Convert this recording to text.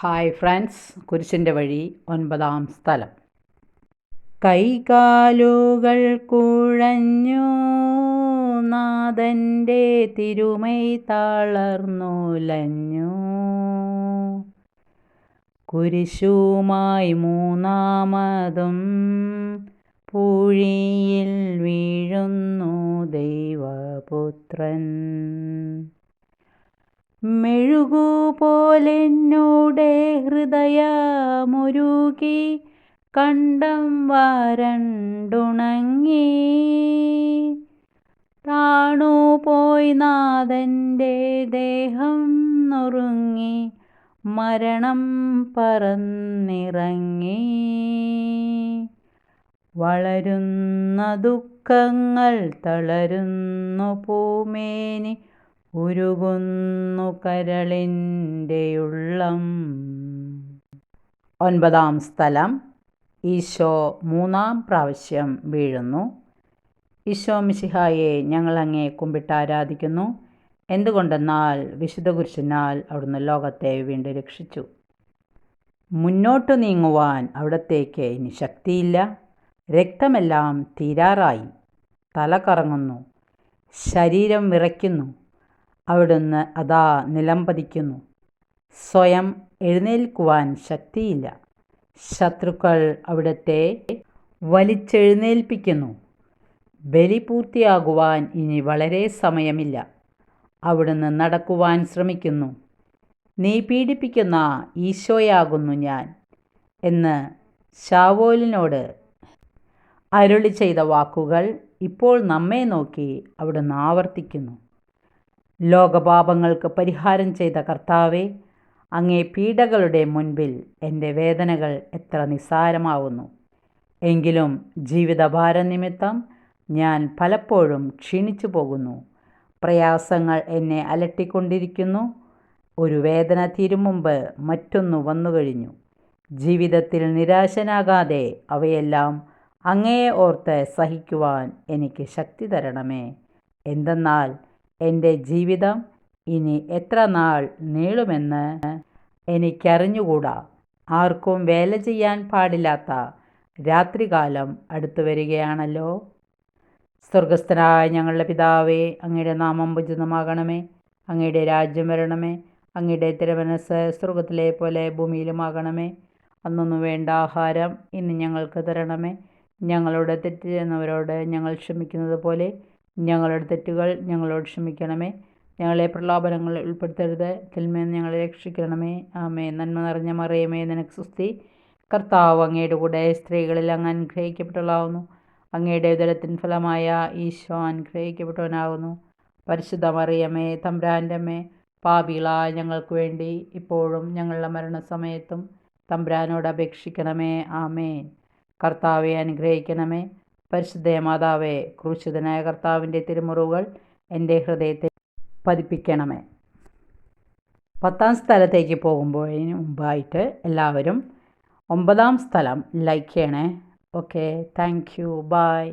Hi friends കുരിശിന്റെ വഴി ഒൻപതാം സ്ഥലം. കൈകാലുകൾ കുഴഞ്ഞു നാഥന്റെ തിരുമൈ തളർന്നുലഞ്ഞു. കുരിശുമായി മൂന്നാമതും പൂഴിയിൽ വീഴുന്നു ദൈവപുത്രൻ. മെഴുകുപോലെന്നോടെ ഹൃദയമൊരുകി കണ്ടം വരണ്ടുണങ്ങി. താണു പോയി നാഥന്റെ ദേഹം നുറുങ്ങി മരണം പറന്നിറങ്ങി. വളരുന്ന ദുഃഖങ്ങൾ തളരുന്നു പൂമേനി ഉരുകുന്നു കരളിന്റെയുള്ളം ഒൻപതാം സ്ഥലം. ഈശോ മൂന്നാം പ്രാവശ്യം വീഴുന്നു. ഈശോ മിശിഹായെ ഞങ്ങൾ കുമ്പിട്ട് ആരാധിക്കുന്നു. എന്തുകൊണ്ടെന്നാൽ വിശുദ്ധ കുരിശിനാൽ അവിടുന്ന് ലോകത്തെ വീണ്ടും രക്ഷിച്ചു. മുന്നോട്ട് നീങ്ങുവാൻ അവിടത്തേക്ക് ഇനി ശക്തിയില്ല. രക്തമെല്ലാം തീരാറായി. തല കറങ്ങുന്നു. ശരീരം വിറയ്ക്കുന്നു. അവിടുന്ന് അതാ നിലംപതിക്കുന്നു സ്വയം എഴുന്നേൽക്കുവാൻ ശക്തിയില്ല. ശത്രുക്കൾ അവിടത്തെ വലിച്ചെഴുന്നേൽപ്പിക്കുന്നു. ബലി പൂർത്തിയാകുവാൻ ഇനി വളരെ സമയമില്ല. അവിടുന്ന് നടക്കുവാൻ ശ്രമിക്കുന്നു. നീ പീഡിപ്പിക്കുന്ന ഈശോയാകുന്നു ഞാൻ എന്ന് ഷാവോലിനോട് അരുളി ചെയ്ത വാക്കുകൾ ഇപ്പോൾ നമ്മെ നോക്കി അവിടുന്ന് ആവർത്തിക്കുന്നു. ലോകപാപങ്ങൾക്ക് പരിഹാരം ചെയ്ത കർത്താവെ അങ്ങേ പീഡകളുടെ മുൻപിൽ എന്റെ വേദനകൾ എത്ര നിസ്സാരമാവുന്നു. എങ്കിലും ജീവിതഭാരം നിമിത്തം ഞാൻ പലപ്പോഴും ക്ഷീണിച്ചു പോകുന്നു. പ്രയാസങ്ങൾ എന്നെ അലട്ടിക്കൊണ്ടിരിക്കുന്നു. ഒരു വേദന തീരും മുമ്പ് മറ്റൊന്നു വന്നു കഴിഞ്ഞു. ജീവിതത്തിൽ നിരാശനാകാതെ അവയെല്ലാം അങ്ങയെ ഓർത്ത് സഹിക്കുവാൻ എനിക്ക് ശക്തി തരണമേ. എന്തെന്നാൽ എന്റെ ജീവിതം ഇനി എത്ര നാൾ നീളുമെന്ന് എനിക്കറിഞ്ഞുകൂടാ. ആർക്കും വേല ചെയ്യാൻ പാടില്ലാത്ത രാത്രികാലം അടുത്തു വരികയാണല്ലോ. സ്വർഗസ്ഥനായ ഞങ്ങളുടെ പിതാവേ അങ്ങയുടെ നാമം ഭുജിതമാകണമേ അങ്ങയുടെ രാജ്യം വരണമേ. അങ്ങയുടെ തിരുമനസ് സ്വർഗത്തിലെ പോലെ ഭൂമിയിലുമാകണമേ. അന്നൊന്നും വേണ്ട ആഹാരം ഇന്ന് ഞങ്ങൾക്ക് തരണമേ. ഞങ്ങളുടെ തെറ്റ് ചെയ്യുന്നവരോട് ഞങ്ങൾ ക്ഷമിക്കുന്നത് പോലെ ഞങ്ങളുടെ തെറ്റുകൾ ഞങ്ങളോട് ക്ഷമിക്കണമേ. ഞങ്ങളെ പ്രലോഭനങ്ങളിൽ ഉൾപ്പെടുത്തരുത്. തിന്മയിൽ ഞങ്ങളെ രക്ഷിക്കണമേ. ആമേ നന്മ നിറഞ്ഞ മറിയമേ നിനക്ക് സുസ്തി കർത്താവ് അങ്ങയുടെ കൂടെ സ്ത്രീകളിൽ അങ്ങ് അനുഗ്രഹിക്കപ്പെട്ടവളാവുന്നു. അങ്ങയുടെ ഉദരത്തിൻ ഫലമായ ഈശോ അനുഗ്രഹിക്കപ്പെട്ടവനാകുന്നു പരിശുദ്ധ മറിയമേ തമ്പ്രാന്റെ അമ്മേ ഞങ്ങൾക്ക് വേണ്ടി ഇപ്പോഴും ഞങ്ങളുടെ മരണസമയത്തും തമ്പ്രാനോട് അപേക്ഷിക്കണമേ. ആമേ കർത്താവെ അനുഗ്രഹിക്കണമേ. പരിശുദ്ധ മാതാവേ ക്രൂശിതനായ കർത്താവിന്റെ തിരുമുറിവുകൾ എന്റെ ഹൃദയത്തെ പതിപ്പിക്കണമേ. പത്താം സ്ഥലത്തേക്ക് പോകുമ്പോഴതിന് മുമ്പായിട്ട് എല്ലാവരും ഒമ്പതാം സ്ഥലം ലൈക്ക് ചെയ്യണേ. Okay thank you bye